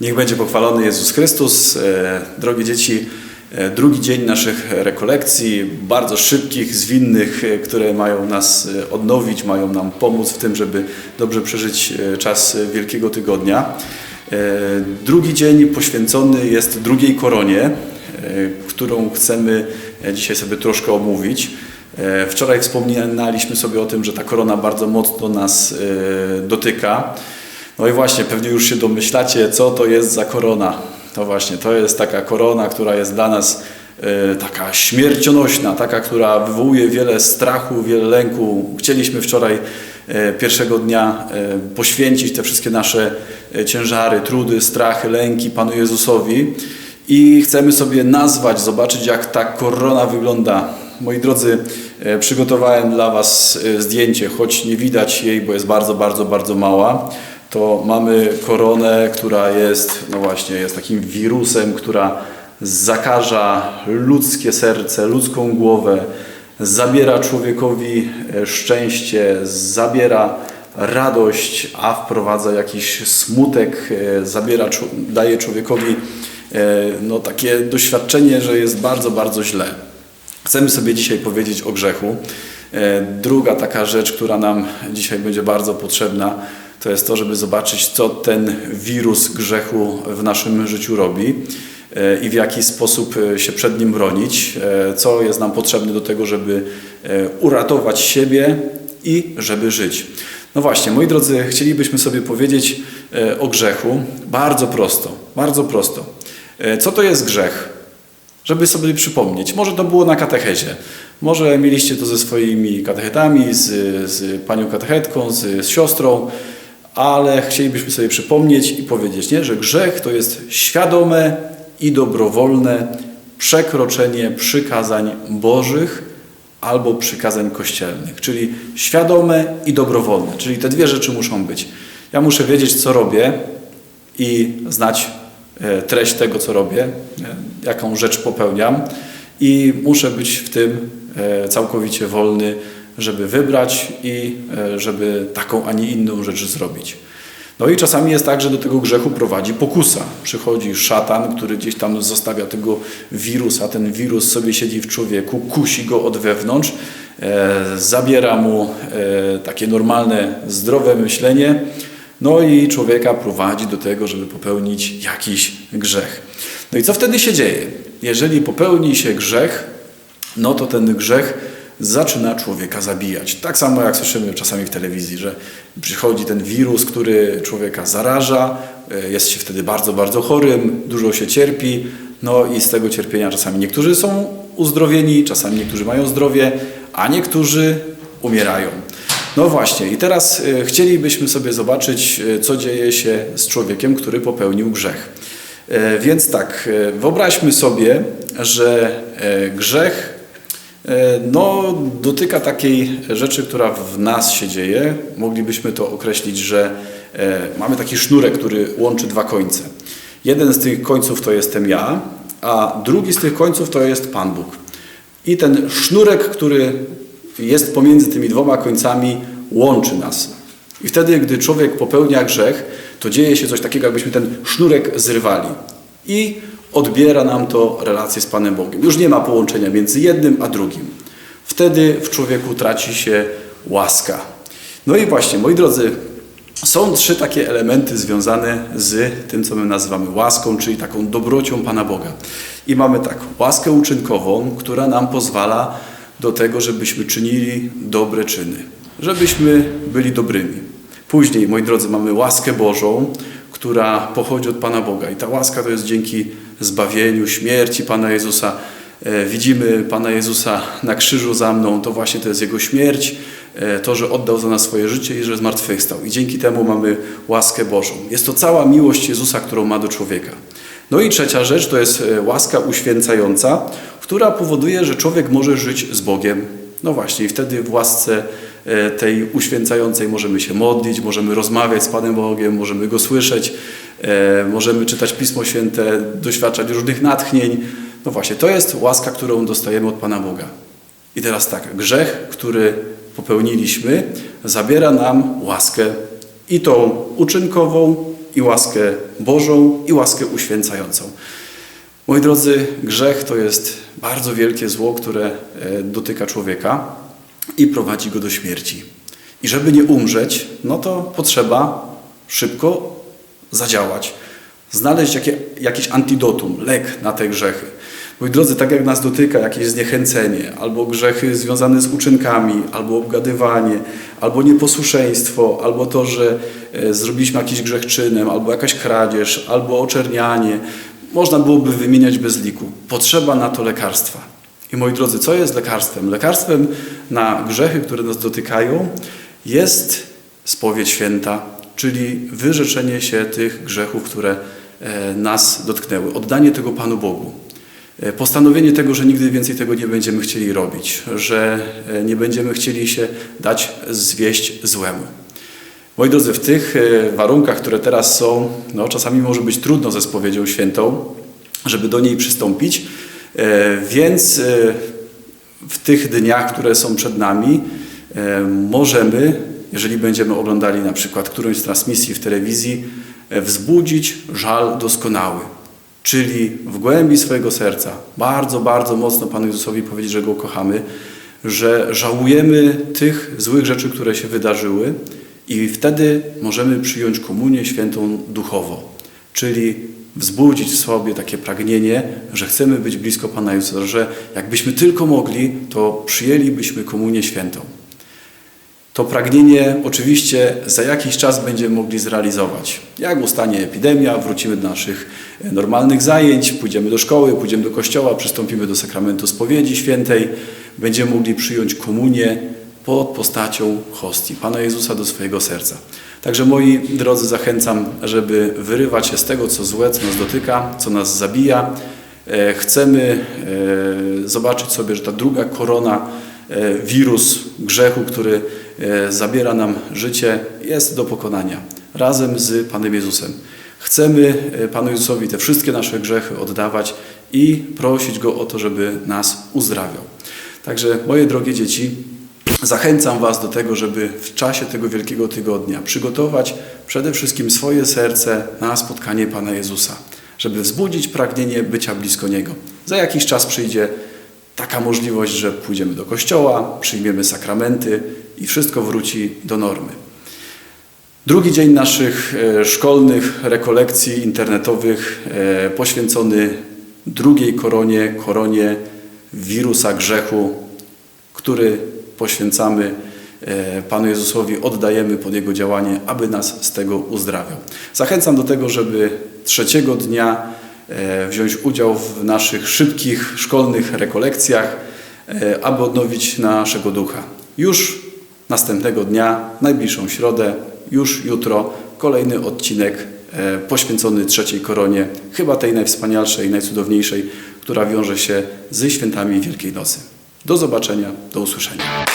Niech będzie pochwalony Jezus Chrystus. E, Drogie dzieci, e, drugi dzień naszych rekolekcji, bardzo szybkich, zwinnych, e, które mają nas odnowić, mają nam pomóc w tym, żeby dobrze przeżyć czas Wielkiego Tygodnia. Drugi dzień poświęcony jest drugiej koronie, którą chcemy dzisiaj sobie troszkę omówić. Wczoraj wspominaliśmy sobie o tym, że ta korona bardzo mocno nas dotyka. No i właśnie, pewnie już się domyślacie, co to jest za korona. To właśnie, to jest taka korona, która jest dla nas e, taka śmiercionośna, taka, która wywołuje wiele strachu, wiele lęku. Chcieliśmy wczoraj e, pierwszego dnia e, poświęcić te wszystkie nasze ciężary, trudy, strachy, lęki Panu Jezusowi i chcemy sobie nazwać, zobaczyć jak ta korona wygląda. Moi drodzy, przygotowałem dla Was zdjęcie, choć nie widać jej, bo jest bardzo, bardzo, bardzo mała. To mamy koronę, która jest, no właśnie, jest takim wirusem, która zakaża ludzkie serce, ludzką głowę, zabiera człowiekowi e, szczęście, zabiera radość, a wprowadza jakiś smutek, e, zabiera, daje człowiekowi e, no, takie doświadczenie, że jest bardzo, bardzo źle. Chcemy sobie dzisiaj powiedzieć o grzechu. Druga taka rzecz, która nam dzisiaj będzie bardzo potrzebna, to jest to, żeby zobaczyć, co ten wirus grzechu w naszym życiu robi e, i w jaki sposób e, się przed nim bronić, e, co jest nam potrzebne do tego, żeby uratować siebie i żeby żyć. No właśnie, moi drodzy, chcielibyśmy sobie powiedzieć o grzechu bardzo prosto, bardzo prosto. Co to jest grzech? żeby sobie przypomnieć. Może to było na katechezie, może mieliście to ze swoimi katechetami, z, z panią katechetką, z, z siostrą, ale chcielibyśmy sobie przypomnieć i powiedzieć, nie, że grzech to jest świadome i dobrowolne przekroczenie przykazań Bożych albo przykazań kościelnych, czyli świadome i dobrowolne, czyli te dwie rzeczy muszą być. Ja muszę wiedzieć, co robię i znać e, treść tego, co robię, e, jaką rzecz popełniam i muszę być w tym e, całkowicie wolny, żeby wybrać i e, żeby taką, a nie inną rzecz zrobić. No i czasami jest tak, że do tego grzechu prowadzi pokusa. Przychodzi szatan, który gdzieś tam zostawia tego wirusa, ten wirus sobie siedzi w człowieku, kusi go od wewnątrz, e, zabiera mu e, takie normalne, zdrowe myślenie, no i człowieka prowadzi do tego, żeby popełnić jakiś grzech. No i co wtedy się dzieje? Jeżeli popełni się grzech, no to ten grzech zaczyna człowieka zabijać. Tak samo jak słyszymy czasami w telewizji, że przychodzi ten wirus, który człowieka zaraża, e, jest się wtedy bardzo, bardzo chorym, dużo się cierpi, no i z tego cierpienia czasami niektórzy są uzdrowieni, czasami niektórzy mają zdrowie, a niektórzy umierają. No właśnie, i teraz e, chcielibyśmy sobie zobaczyć, e, co dzieje się z człowiekiem, który popełnił grzech. Więc tak, wyobraźmy sobie, że grzech no, dotyka takiej rzeczy, która w nas się dzieje. Moglibyśmy to określić, że e, mamy taki sznurek, który łączy dwa końce. Jeden z tych końców to jestem ja, a drugi z tych końców to jest Pan Bóg. I ten sznurek, który jest pomiędzy tymi dwoma końcami, łączy nas. I wtedy, gdy człowiek popełnia grzech, to dzieje się coś takiego, jakbyśmy ten sznurek zrywali. I odbiera nam to relację z Panem Bogiem. Już nie ma połączenia między jednym a drugim. Wtedy w człowieku traci się łaska. No i właśnie, moi drodzy, są trzy takie elementy związane z tym, co my nazywamy łaską, czyli taką dobrocią Pana Boga. I mamy tak, łaskę uczynkową, która nam pozwala do tego, żebyśmy czynili dobre czyny, żebyśmy byli dobrymi. Później, moi drodzy, mamy łaskę Bożą, która pochodzi od Pana Boga. I ta łaska to jest dzięki zbawieniu, śmierci Pana Jezusa. E, Widzimy Pana Jezusa na krzyżu za mną, to właśnie to jest Jego śmierć, e, to, że oddał za nas swoje życie i że zmartwychwstał. I dzięki temu mamy łaskę Bożą. Jest to cała miłość Jezusa, którą ma do człowieka. No i trzecia rzecz to jest e, łaska uświęcająca, która powoduje, że człowiek może żyć z Bogiem. No właśnie, i wtedy w łasce tej uświęcającej możemy się modlić, możemy rozmawiać z Panem Bogiem, możemy Go słyszeć, e, możemy czytać Pismo Święte, doświadczać różnych natchnień. No właśnie, to jest łaska, którą dostajemy od Pana Boga. I teraz tak, grzech, który popełniliśmy, zabiera nam łaskę i tą uczynkową, i łaskę Bożą, i łaskę uświęcającą. Moi drodzy, grzech to jest bardzo wielkie zło, które e, dotyka człowieka i prowadzi go do śmierci. I żeby nie umrzeć, no to potrzeba szybko zadziałać, znaleźć jakie, jakiś antidotum, lek na te grzechy. Moi drodzy, tak jak nas dotyka jakieś zniechęcenie, albo grzechy związane z uczynkami, albo obgadywanie, albo nieposłuszeństwo, albo to, że e, zrobiliśmy jakiś grzech czynem, albo jakaś kradzież, albo oczernianie, można byłoby wymieniać bez liku. Potrzeba na to lekarstwa. I moi drodzy, co jest lekarstwem? Lekarstwem na grzechy, które nas dotykają, jest spowiedź święta, czyli wyrzeczenie się tych grzechów, które e, nas dotknęły, oddanie tego Panu Bogu. E, Postanowienie tego, że nigdy więcej tego nie będziemy chcieli robić, że e, nie będziemy chcieli się dać zwieść złemu. Moi drodzy, w tych warunkach, które teraz są, no, czasami może być trudno ze spowiedzią świętą, żeby do niej przystąpić, więc e, w tych dniach, które są przed nami, e, możemy, jeżeli będziemy oglądali na przykład którąś z transmisji w telewizji, e, wzbudzić żal doskonały. Czyli w głębi swojego serca bardzo, bardzo mocno Panu Jezusowi powiedzieć, że Go kochamy, że żałujemy tych złych rzeczy, które się wydarzyły i wtedy możemy przyjąć komunię świętą duchowo. Czyli wzbudzić w sobie takie pragnienie, że chcemy być blisko Pana Jezusa, że jakbyśmy tylko mogli, to przyjęlibyśmy komunię świętą. To pragnienie oczywiście za jakiś czas będziemy mogli zrealizować. Jak ustanie epidemia, wrócimy do naszych e, normalnych zajęć, pójdziemy do szkoły, pójdziemy do kościoła, przystąpimy do sakramentu spowiedzi świętej, będziemy mogli przyjąć komunię pod postacią hostii Pana Jezusa do swojego serca. Także moi drodzy, zachęcam, żeby wyrywać się z tego, co złe, co nas dotyka, co nas zabija. E, Chcemy e, zobaczyć sobie, że ta druga korona, e, wirus grzechu, który zabiera nam życie, jest do pokonania razem z Panem Jezusem. Chcemy Panu Jezusowi te wszystkie nasze grzechy oddawać i prosić Go o to, żeby nas uzdrawiał. Także moje drogie dzieci, Zachęcam Was do tego, żeby w czasie tego Wielkiego Tygodnia przygotować przede wszystkim swoje serce na spotkanie Pana Jezusa, żeby wzbudzić pragnienie bycia blisko Niego. Za jakiś czas przyjdzie taka możliwość, że pójdziemy do kościoła, przyjmiemy sakramenty i wszystko wróci do normy. Drugi dzień naszych e, szkolnych rekolekcji internetowych e, poświęcony drugiej koronie, koronie wirusa grzechu, który poświęcamy e, Panu Jezusowi, oddajemy pod Jego działanie, aby nas z tego uzdrawiał. Zachęcam do tego, żeby trzeciego dnia e, wziąć udział w naszych szybkich szkolnych rekolekcjach, e, aby odnowić naszego ducha. Już następnego dnia, najbliższą środę, już jutro, kolejny odcinek poświęcony trzeciej koronie, chyba tej najwspanialszej, najcudowniejszej, która wiąże się ze świętami Wielkiej Nocy. Do zobaczenia, do usłyszenia.